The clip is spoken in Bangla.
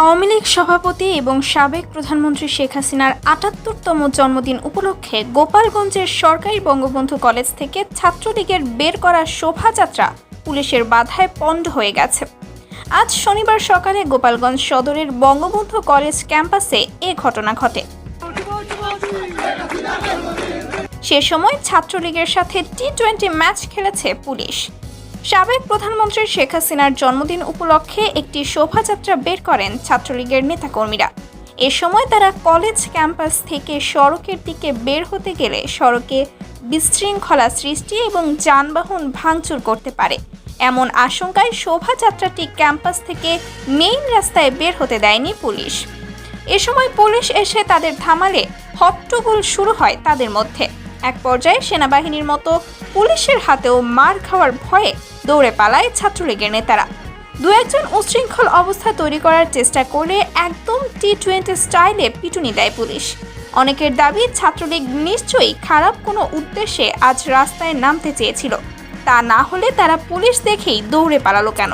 আওয়ামী লীগ সভাপতি এবং সাবেক প্রধানমন্ত্রী শেখ হাসিনার আটাত্তরতম জন্মদিন উপলক্ষে গোপালগঞ্জের সরকারি বঙ্গবন্ধু কলেজ থেকে ছাত্রলীগের বের করা শোভাযাত্রা পুলিশের বাধায় পণ্ড হয়ে গেছে। আজ শনিবার সকালে গোপালগঞ্জ সদরের বঙ্গবন্ধু কলেজ ক্যাম্পাসে এ ঘটনা ঘটে। সে সময় ছাত্রলীগের সাথে টি টোয়েন্টি ম্যাচ খেলেছে পুলিশ। সাবেক প্রধানমন্ত্রী শেখ হাসিনার জন্মদিন উপলক্ষে একটি শোভাযাত্রা বের করেন ছাত্রলীগের নেতাকর্মীরা। এ সময় তারা কলেজ ক্যাম্পাস থেকে সড়কের দিকে বের হতে গেলে সড়কে বিশৃঙ্খলা সৃষ্টি এবং যানবাহন ভাঙচুর করতে পারে। এমন আশঙ্কায় শোভাযাত্রাটি ক্যাম্পাস থেকে মেইন রাস্তায় বের হতে দেয়নি পুলিশ। এ সময় পুলিশ এসে তাদের থামালে হট্টগোল শুরু হয় তাদের মধ্যে। এক পর্যায়ে সেনাবাহিনীর মতো পুলিশের হাতেও মার খাওয়ার ভয়ে দৌড়ে পালায় ছাত্রলীগের নেতারা। দু একজন উচ্ছৃঙ্খল অবস্থা তৈরি করার চেষ্টা করলে একদম টি টোয়েন্টি স্টাইলে পিটুনি দেয় পুলিশ। অনেকের দাবি ছাত্রলীগ নিশ্চয়ই খারাপ কোনো উদ্দেশ্যে আজ রাস্তায় নামতে চেয়েছিল। তা না হলে তারা পুলিশ দেখেই দৌড়ে পালালো কেন?